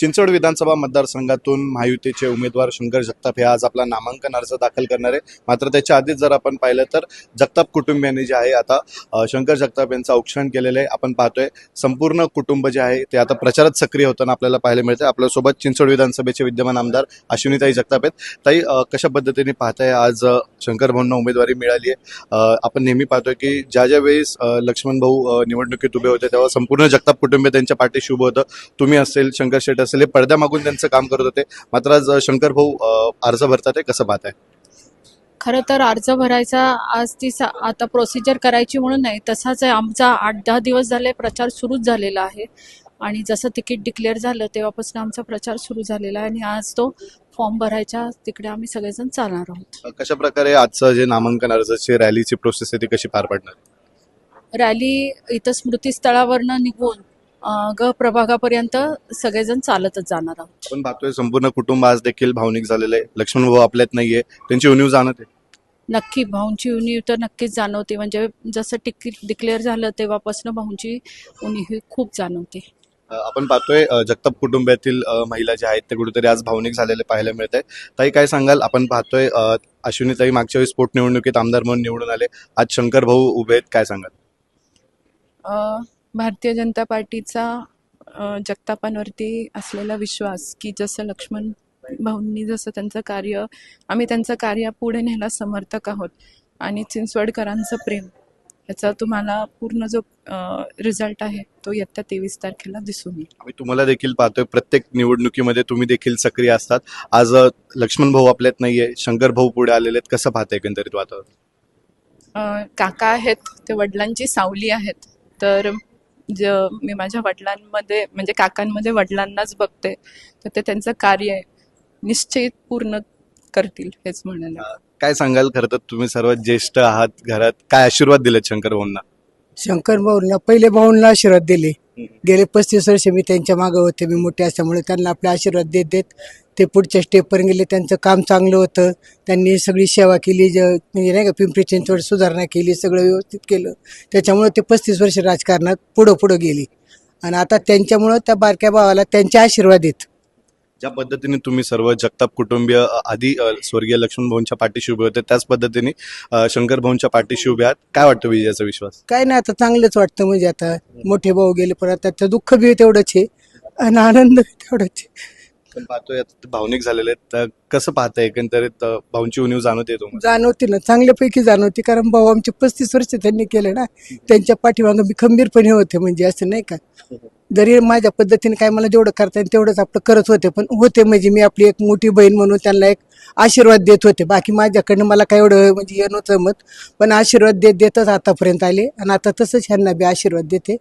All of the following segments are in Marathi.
चिंचवड विधानसभा मतदारसंघातून महायुतीचे उमेदवार शंकर जगताप हे आज आपला नामांकन अर्ज दाखल करणार आहे. मात्र त्याच्या आधीच जर आपण पाहिलं तर जगताप कुटुंबियांनी जे आहे आता शंकर जगताप यांचं औक्षण केलेलं आहे. आपण पाहतोय संपूर्ण कुटुंब जे आहे ते आता प्रचारात सक्रिय होताना आपल्याला पाहायला मिळते आपल्यासोबत चिंचवड विधानसभेचे विद्यमान आमदार अश्विनीताई जगताप आहेत. ताई कशा पद्धतीने पाहताय आज शंकर भाऊंना उमेदवारी मिळाली आहे? आपण नेहमी पाहतोय की ज्या ज्या वेळेस लक्ष्मण भाऊ निवडणुकीत उभे होते तेव्हा संपूर्ण जगताप कुटुंब त्यांच्या पाठीशी उभं होतं. तुम्ही असेल शंकर शेट असेल हे पडद्यामागून त्यांचं काम करत होते. मात्र आज शंकर भाऊ अर्ज भरतात आहे कसं पाहताय? खरं तर अर्ज भरायचा आज ती आता प्रोसिजर करायची म्हणून नाही तसाच आहे. आमचा आठ दहा दिवस झाले प्रचार सुरूच झालेला आहे. आणि जसं तिकीट डिक्लेअर झालं तेव्हापासून आमचा प्रचार सुरू झालेला आहे. आणि आज तो फॉर्म भरायच्या तिकडे आम्ही सगळेजण चालणार आहोत. कशा प्रकारे आजचं जे नामांकन अर्जाची रॅलीची प्रोसेस आहे ती कशी पार पडणार? रॅली इथं स्मृतीस्थळावरनं निघून ग प्रभागापर्यंत सगळेजण चालतच जाणार आहोत. आपण पाहतोय संपूर्ण कुटुंब आज देखील भावनिक झालेलं आहे. लक्ष्मण भाऊ आपल्यात नाहीये. त्यांची उणीव जाणत आहे नक्की भाऊंची उणीव तर नक्कीच जाणवते. म्हणजे जसं तिकीट डिक्लेअर झालं तेव्हापासून भाऊंची उणीव ही खूप जाणवते. अ, आपण पाहतोय अ, जगताप कुटुंबातील अ, महिला ज्या आहेत ते कुठेतरी आज भावनिक झालेले पाहायला मिळत आहे ताई काय सांगाल? आपण पाहतोय अ, अश्विनीताई मागच्या वेळेस पोटनिवडणुकीत आमदार म्हणून निवडून आले. आज शंकर भाऊ उभे आहेत. काय सांगाल? अ, भारतीय जनता पार्टीचा जगतापांवरती असलेला विश्वास की जसं लक्ष्मण भाऊंनी जसं त्यांचं कार्य आम्ही त्यांचं कार्य पुढे न्यायला समर्थक आहोत. आणि चिंचवडकरांचं प्रेम याचा तुम्हाला पूर्ण जो रिझल्ट आहे तो येत्या तेवीस तारखेला दिसून येईल. आम्ही तुम्हाला देखील पाहतोय प्रत्येक निवडणुकीमध्ये तुम्ही देखील सक्रिय असतात. आज लक्ष्मण भाऊ आपल्यात नाहीये शंकर भाऊ पुढे आलेले आहेत. कसं पाहताय एकंदरीत वातावरण? काका आहेत ते वडिलांची सावली आहेत. तर ज मी माझ्या वडिलांमध्ये म्हणजे काकांमध्ये वडिलांनाच बघते तर ते त्यांचं कार्य निश्चित पूर्ण करतील हेच म्हणेन काय सांगाल खरं तर तुम्ही सर्वात ज्येष्ठ आहात घरात? काय आशीर्वाद दिलेत शंकर भाऊंना? शंकर भाऊंना पहिले भाऊंना आशीर्वाद दिले. गेले पस्तीस वर्ष मी त्यांच्या मागं होते मी मोठे असल्यामुळे त्यांना आपले आशीर्वाद देत देत ते पुढच्या स्टेपपर्यंत गेले त्यांचं काम चांगलं होतं. त्यांनी सगळी सेवा केली ज म्हणजे नाही का पिंपरी चिंचवड सुधारणा केली सगळं व्यवस्थित केलं. त्याच्यामुळे ते पस्तीस वर्ष राजकारणात पुढं पुढं गेली. आणि आता त्यांच्यामुळं त्या बारक्या भावाला त्यांचे आशीर्वाद आहेत. ज्या पद्धतीने तुम्ही सर्व जगताप कुटुंबीय आधी स्वर्गीय लक्ष्मण भाऊंच्या पाठीशी उभे होते त्याच पद्धतीने शंकर भाऊंच्या पाठीशी उभे आहात. काय वाटतं विजयाचा विश्वास? काय नाही आता चांगलंच वाटतं म्हणजे आता. मोठे भाऊ गेले पण आता त्याचं दुःख बी तेवढंच आहे. आणि आनंद तेवढंच आहे. आपण पाहतोय आता भावनिक झालेले आहेत. तर कसं पाहताय? एकंदरीत अ, भाऊंची उणीव जाणवते तुम्हाला? जाणवते ना. चांगल्यापैकी जाणवते. कारण भाऊ आमचे पस्तीस वर्ष त्यांनी केले ना. त्यांच्या पाठीमागं मी खंबीरपणे होते म्हणजे असं नाही का? जरी माझ्या पद्धतीने काय मला जेवढं करता येईल तेवढंच आपलं करत होते. पण होते म्हणजे मी आपली एक मोठी बहीण म्हणून त्यांना एक आशीर्वाद देत होते. बाकी माझ्याकडनं मला काय एवढं म्हणजे हे नव्हतं मत पण आशीर्वाद देत देतच आतापर्यंत आले. आणि आता तसंच ह्यांना बी आशीर्वाद देते.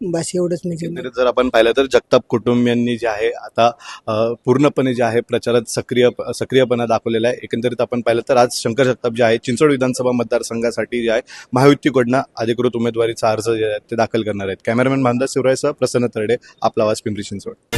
बस एवढंच म्हणजे एकंदरीत जर आपण पाहिलं तर जगताप कुटुंबियांनी जे आहे आता अ, पूर्णपणे जे आहे प्रचारात सक्रिय सक्रियपणा दाखवलेला आहे. एकंदरीत आपण पाहिलं तर आज शंकर जगताप जे आहे चिंचवड विधानसभा मतदारसंघासाठी जे आहे महायुतीकडनं अधिकृत उमेदवारीचा अर्ज जे आहे ते दाखल करणार आहेत. कॅमेरामॅन भांदा शिवरायसह प्रसन्न तरडे आपला आवाज पिंपरी चिंचवड.